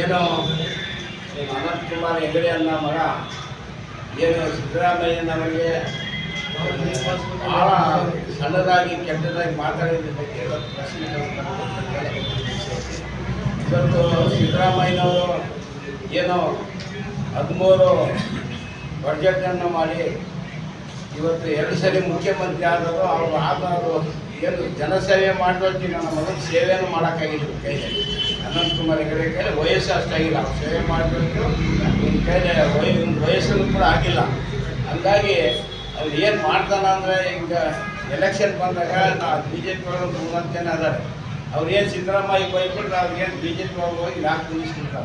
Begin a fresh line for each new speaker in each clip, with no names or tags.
ಏನು ಅನಂತ್ ಕುಮಾರ್ ಹೆಗಡೆ ಅನ್ನ ಮಗ ಏನು ಸಿದ್ದರಾಮಯ್ಯನವರಿಗೆ ಭಾಳ ಸಣ್ಣದಾಗಿ, ಕೆಟ್ಟದಾಗಿ ಮಾತಾಡಿದ್ದಕ್ಕೆ ಇವತ್ತು ಪ್ರಶ್ನೆಗಳು ಇವತ್ತು ಸಿದ್ದರಾಮಯ್ಯನವರು ಏನೋ ಹದಿಮೂರು ಬಡ್ಜೆಟನ್ನು ಮಾಡಿ, ಇವತ್ತು ಎರಡು ಸರಿ ಮುಖ್ಯಮಂತ್ರಿ ಆದರೂ ಅವರು ಆದವರು ಏನು ಜನಸೇವೆ ಮಾಡಿದ್ರೆ ನಮ್ಮ ಸೇವೆಯನ್ನು ಮಾಡೋಕ್ಕಾಗಿದ್ರು ಕೈಯಲ್ಲಿ. ಅನಂತ್ ಕುಮಾರ್ ಹೆಗಡೆ ಕೈಲಿ ವಯಸ್ಸು ಅಷ್ಟಾಗಿಲ್ಲ ಸೇವೆ ಮಾಡಬೇಕು ನಿಮ್ಮ ಕೈಲಿ ವಯ, ವಯಸ್ಸನ್ನು ಕೂಡ ಆಗಿಲ್ಲ. ಹಂಗಾಗಿ ಅವ್ರು ಏನು ಮಾಡ್ತಾನೆ ಅಂದರೆ ಈಗ ಎಲೆಕ್ಷನ್ ಬಂದಾಗ ನಾವು ಬಿ ಜೆ ಪಿ ಒಳಗೆ ಮೂವತ್ತೇನೆ ಅದಾರೆ ಅವ್ರೇನು ಏನು ಸಿದ್ದರಾಮಯ್ಯ ಬೈಬಿಟ್ರೆ ಅವ್ರಿಗೇನು ಬಿ ಜೆ ಪಿ ಒಳಗೆ ಹೋಗಿ ನಾಲ್ಕು ನಿಲ್ಲಿಸ್ಬಿಟ್ರೆ.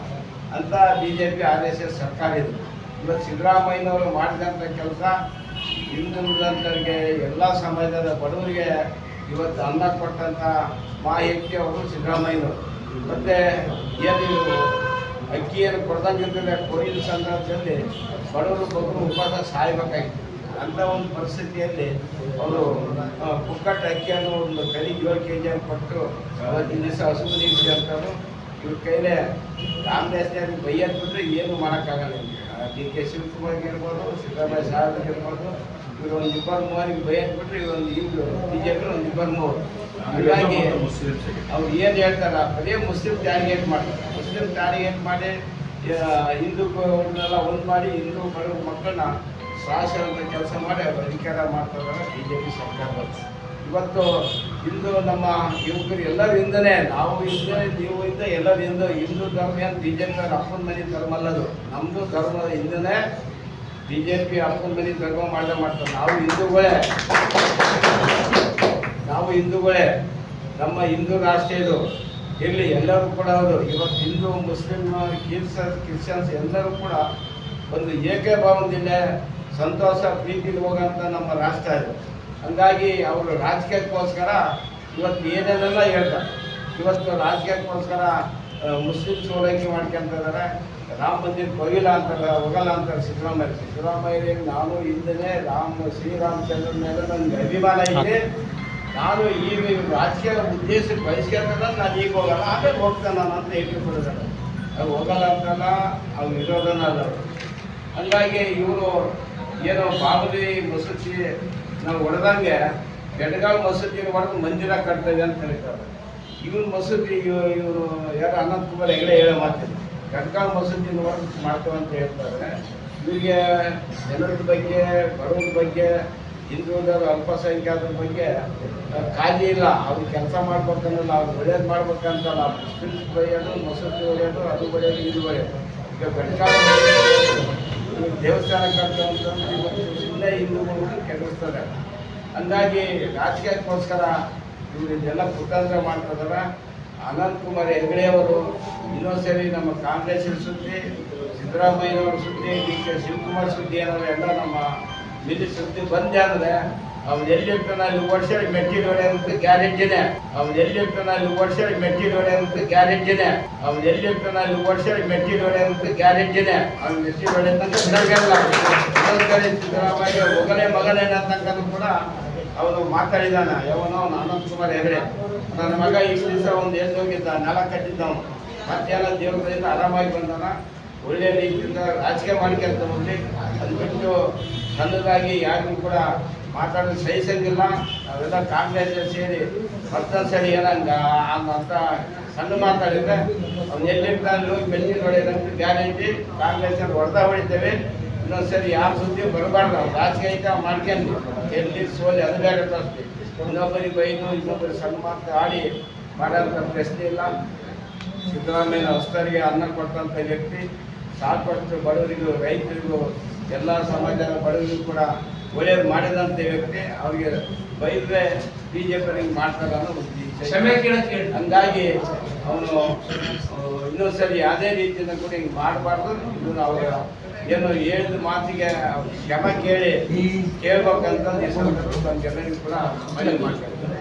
ಅಂತ B J P R S S ಸರ್ಕಾರ ಇದು. ಇವತ್ತು ಸಿದ್ದರಾಮಯ್ಯನವರು ಮಾಡಿದಂಥ ಕೆಲಸ ಹಿಂದುಳಿದಂಥವ್ರಿಗೆ ಎಲ್ಲ ಸಮಾಜದ ಬಡವರಿಗೆ ಇವತ್ತು ಅನ್ನ ಕೊಟ್ಟಂಥ ಮಾಹಿತಿ ಅವರು ಸಿದ್ದರಾಮಯ್ಯನವರು. ಮತ್ತು ಏನು ಅಕ್ಕಿಯನ್ನು ಕೊಡ್ದಂಗಿದ್ರೆ ಕೊಯ್ಲು ಸಂದರ್ಭದಲ್ಲಿ ಬಡವರು ಬಗ್ಗರು ಉಪವಾಸ ಸಾಯ್ಬೇಕಾಗಿತ್ತು. ಅಂಥ ಒಂದು ಪರಿಸ್ಥಿತಿಯಲ್ಲಿ ಅವರು ಅಕ್ಕಿ ಅಕ್ಕಿಯನ್ನು ಒಂದು ಕಲಿಗೆ ಏಳು ಕೆ ಜಿಯನ್ನು ಕೊಟ್ಟು ಅವತ್ತಿನ ದಿವಸ ಹಸು ಅಂತವರು ಇವ್ರ ಕೈಲೇ ಕಾಂಗ್ರೆಸ್ನವ್ರಿಗೆ ಬೈಯಕ್ಕೆ ಬಿಟ್ಟರೆ ಏನು ಮಾಡೋಕ್ಕಾಗಲ್ಲ ಡಿ ಕೆ ಶಿವಕುಮಾರ್ಗೆ ಇರ್ಬೋದು ಸಿದ್ದರಾಮಯ್ಯ ಸಾಹೇಬ್ ಇರ್ಬೋದು ಇವರು ಒಂದು ಇಬ್ಬರು ಮೂವರಿಗೆ ಭಯ ಬಿಟ್ರೆ ಇವೊಂದು ಇವರು ಬಿ ಜೆ ಪಿ ಒಂದು ಇಬ್ಬರು ಮೂವರು. ಹಾಗಾಗಿ ಅವ್ರು ಏನು ಹೇಳ್ತಾರ ಬರೀ ಮುಸ್ಲಿಂ ಟಾರ್ಗೆಟ್ ಮಾಡ್ತಾರೆ ಮುಸ್ಲಿಂ ಟಾರ್ಗೆಟ್ ಮಾಡಿ ಹಿಂದೂ ಹಿಂದೂಗಳನ್ನೆಲ್ಲ ಒಂದು ಮಾಡಿ ಹಿಂದೂ ಬಡ ಮಕ್ಕಳನ್ನ ಸಾಹಸ ಕೆಲಸ ಮಾಡಿ ಅವ್ರು ಅಧಿಕಾರ ಮಾಡ್ತಾರೆ ಬಿ ಜೆ ಪಿ ಸರ್ಕಾರ. ಇವತ್ತು ಹಿಂದೂ ನಮ್ಮ ಯುವಕರು ಎಲ್ಲರಿಂದನೇ ನಾವು ಹಿಂದೆ, ನೀವು ಹಿಂದೆ ಎಲ್ಲರಿಂದ ಹಿಂದೂ ಧರ್ಮ ಏನು ಬಿ ಜೆ ಪಿ ಅಪ್ಪನ ಮನೆ ಧರ್ಮ ಅಲ್ಲದು ನಮ್ಮದು ಧರ್ಮ ಹಿಂದನೇ ಬಿ ಜೆ ಪಿ ಅಪ್ಪನ ಮನೆ ಧರ್ಮ ಮಾಡೇ ಮಾಡ್ತಾರೆ. ನಾವು ಹಿಂದೂಗಳೇ. ನಾವು ಹಿಂದೂಗಳೇ. ನಮ್ಮ ಹಿಂದೂ ರಾಷ್ಟ್ರ ಇದು. ಇರಲಿ, ಎಲ್ಲರೂ ಕೂಡ ಅವರು ಇವತ್ತು ಹಿಂದೂ ಮುಸ್ಲಿಮ್ ಕ್ರಿಶ್ಚನ್ಸ್ ಕ್ರಿಶ್ಚಿಯನ್ಸ್ ಎಲ್ಲರೂ ಕೂಡ ಒಂದು ಏಕಭಾವದಿಂದ ಸಂತೋಷ, ಪ್ರೀತಿಲಿ ಹೋಗೋಂಥ ನಮ್ಮ ರಾಷ್ಟ್ರ ಇದು. ಹಂಗಾಗಿ ಅವರು ರಾಜಕೀಯಕ್ಕೋಸ್ಕರ ಇವತ್ತು ಏನೇನೆಲ್ಲ ಹೇಳ್ತಾರೆ. ಇವತ್ತು ರಾಜಕೀಯಕ್ಕೋಸ್ಕರ ಓಲೈಕೆ ಮಾಡ್ಕೊಂತ ಇದ್ದಾರೆ. ರಾಮ ಮಂದಿರ ಕೊಯ್ಲ ಅಂತಾರೆ ಹೋಗಲ್ಲ ಅಂತಾರೆ ಸಿದ್ದರಾಮಯ್ಯ. ಸಿದ್ದರಾಮಯ್ಯ, ನಾನು ಹಿಂದೆ ರಾಮ, ಶ್ರೀರಾಮಚಂದ್ರ ಮೇಲೆ ನನಗೆ ಅಭಿಮಾನ ಇದೆ. ನಾನು ಈಗ ರಾಜಕೀಯ ಉದ್ದೇಶಕ್ಕೆ ಬಯಸ್ಕೊಂಡ ನಾನು ಈಗ ಹೋಗಲ್ಲ, ಆಮೇಲೆ ಹೋಗ್ತಾನೆ ನಾನು ಅಂತ ಹೇಳ್ಕೊಂಡಿದ್ದಾರೆ ಅದು ಹೋಗಲ್ಲ ಅಂತಲ್ಲ ಅವ್ರು ಇರೋದನ್ನ ಅಲ್ಲ. ಅವ್ರು. ಹಂಗಾಗಿ ಇವರು ಏನೋ ಬಾಬರಿ ಮಸೂತಿ ನಾವು ಹೊಡೆದಂಗೆ ಬೆಳಗಾವಿ ಮಸೂತಿ ಹೊಡೆದು ಮಂದಿರ ಕಟ್ತೇವೆ ಅಂತ ಹೇಳ್ತಾರೆ ಇವನ್ ಮಸೂದಿ ಇವರು ಯಾರು ಅನಂತ್ ಕುಮಾರ್ ಹೆಗಡೆ ಹೇಳೋ ಮಾತಿಲ್ಲ ಬೆಳಗಾವಿ ಮಸೂತಿ ಹೊಡೆದು ಮಾಡ್ತೇವೆ ಅಂತ ಹೇಳ್ತಾರೆ. ಇವರಿಗೆ ಜನರ ಬಗ್ಗೆ, ಬಡವ್ರ ಬಗ್ಗೆ, ಹಿಂದುಳಿದವರು ಅಲ್ಪಸಂಖ್ಯಾತರ ಬಗ್ಗೆ ಖಾಲಿ ಇಲ್ಲ. ಅವ್ರು ಕೆಲಸ ಮಾಡ್ಬೇಕನ್ನಲ್ಲ, ಅವ್ರು ಒಳ್ಳೇದು ಮಾಡ್ಬೇಕಂತಲ್ಲ. ಮುಸ್ಲಿಮ್ಸ್ ಬಯ್ಯೋದು ಮಸೂದಿ ಹೊಡೆಯೋದು ಅದು ಒಳ್ಳೆಯದು ಇದು ಒಳ್ಳೆಯದು ಈಗ ಬೆಳಗಾವಿ ದೇವಸ್ಥಾನ ಕಟ್ಟುವಂಥದ್ದು ಇವತ್ತು ಸುಮ್ಮನೆ ಹಿಂದೂಗಳು ಕೆಡಿಸ್ತಾರೆ ಹಂಗಾಗಿ ರಾಜಕೀಯಕ್ಕೋಸ್ಕರ ಇವರು ಇದೆಲ್ಲ ಕುತಂತ್ರ ಮಾಡ್ತಿದ್ದಾರೆ ಅನಂತ್ ಕುಮಾರ್ ಹೆಗಡೆ ಅವರು ಇನ್ನೊಂದು ಸರಿ ನಮ್ಮ ಕಾಂಗ್ರೆಸ್ ಸುದ್ದಿ ಸಿದ್ದರಾಮಯ್ಯನವ್ರ ಸುದ್ದಿ, ಡಿ ಕೆ ಶಿವಕುಮಾರ್ ಸುದ್ದಿ ಅನ್ನೋರು ಎಲ್ಲ ನಮ್ಮ ಮಿಲಿ ಸುದ್ದಿ ಬಂದೆ ಅಂದರೆ ಅವ್ನು ಎಲ್ಲಿರ್ತಾನೆ ಅಲ್ಲಿ ವರ್ಷ ಮೆಟ್ಟಿದವನೆ ಅಂತ ಗ್ಯಾರಂಟಿನೇ. ಅವ್ನು ಎಲ್ಲಿರ್ತಾನೆ ಅಲ್ಲಿ ವರ್ಷ ಮೆಟ್ಟಿದವನೆ ಅಂತ ಗ್ಯಾರಂಟಿನೇ. ಅವ್ನು ಎಲ್ಲಿರ್ತಾನೆ ಅಲ್ಲಿ ವರ್ಷ ಮೆಟ್ಟಿದವನೆ ಅಂತ ಗ್ಯಾರಂಟಿನೇ. ಅವ್ನು ಮೆಟ್ಟಿ ಅಂತ ಬಿಡೋಲ್ಲ ಸಿದ್ದರಾಮಯ್ಯ ಒಗನೇ ಮಗನೇನಂತಕ್ಕದ್ದು ಕೂಡ ಅವನು ಮಾತಾಡಿದಾನ. ಯಾವನೋ ಅವನು ಅನಂತ್ ಕುಮಾರ್ ಹೆಗಡೆ. ನನ್ನ ಮಗ ಈ ದಿವಸ ಒಂದು ಎದ್ದು ಹೋಗಿದ್ದ ನೆಲ ಕಟ್ಟಿದ್ದವನು. ಮಧ್ಯಾಹ್ನ ದೇವರಿಂದ ಆರಾಮಾಗಿ ಬಂದಾನ ಒಳ್ಳೆ ರೀತಿಯಿಂದ ರಾಜಕೀಯ ಮಾಡ್ಕೊಂತ ಹೋಗ್ಲಿ ಅದು ಬಿಟ್ಟು ಸಣ್ಣದಾಗಿ ಯಾರಿಗೂ ಕೂಡ ಮಾತಾಡೋದು ಸಹಿಸಂಗಿಲ್ಲ ನಾವೆಲ್ಲ ಕಾಂಗ್ರೆಸ್ ಸೇರಿ ಮತ್ತೊಂದು ಸರಿ ಏನಂಗ ಅಂತ ಸಣ್ಣ ಮಾತಾಡಿದ್ರೆ ಅವ್ನು ಎಲ್ಲಿರ್ತಾನೆ ಹೋಗಿ ಬೆಂಚಿ ಹೊಡೆಯೋದಂತ ಗ್ಯಾರಂಟಿ. ಕಾಂಗ್ರೆಸ್ ಹೊಡೆದ ಹೊಡಿತೇವೆ. ಇನ್ನೊಂದ್ಸರಿ ಯಾರ ಸುದ್ದಿ ಬರಬಾರ್ದು. ಅವ್ರು ರಾಜಕೀಯ ಮಾಡ್ಕೊಂಡು ಎಲ್ಲಿ ಸೋಲಿ ಅದು ಬೇರೆ ಪ್ರಶ್ನೆ. ಇನ್ನೊಬ್ಬರಿಗೆ ಬೈದು, ಇನ್ನೊಬ್ಬರಿಗೆ ಸಣ್ಣ ಮಾತು ಆಡಿ ಮಾಡೋಂಥ ಪ್ರಶ್ನೆ ಇಲ್ಲ. ಸಿದ್ದರಾಮಯ್ಯ ಹೊಸ್ತರಿಗೆ ಅನ್ನ ಕೊಟ್ಟಂಥ ವ್ಯಕ್ತಿ, ಸಾಕಷ್ಟು ಬಡವರಿಗೂ, ರೈತರಿಗೂ, ಎಲ್ಲ ಸಮಾಜದ ಬಡವರಿಗೂ ಕೂಡ ಒಳ್ಳೇದು ಮಾಡಿದಂತ ವ್ಯಕ್ತಿ ಅವ್ರಿಗೆ ಬೈದ್ರೆ ಬಿ ಜೆ ಪಿ ಮಾಡ್ತಾರೆ ಅನ್ನೋ.
ಕೇಳಕ್ ಹೇಳಿ
ಹಂಗಾಗಿ ಅವನು ಇನ್ನೊಂದ್ಸರಿ ಯಾವುದೇ ರೀತಿಯಿಂದ ಕೂಡ ಹಿಂಗೆ ಮಾಡಬಾರ್ದು. ಇದು ಅವರ ಏನು ಹೇಳಿದ ಮಾತಿಗೆ ಕ್ಷಮ ಕೇಳಿ ಕೇಳ್ಬೇಕಂತ ಈ ಸಂದರ್ಭದಲ್ಲಿ ಎಲ್ಲರಿಗೂ ಕೂಡ ಮನವಿ ಮಾಡ್ತಾರೆ.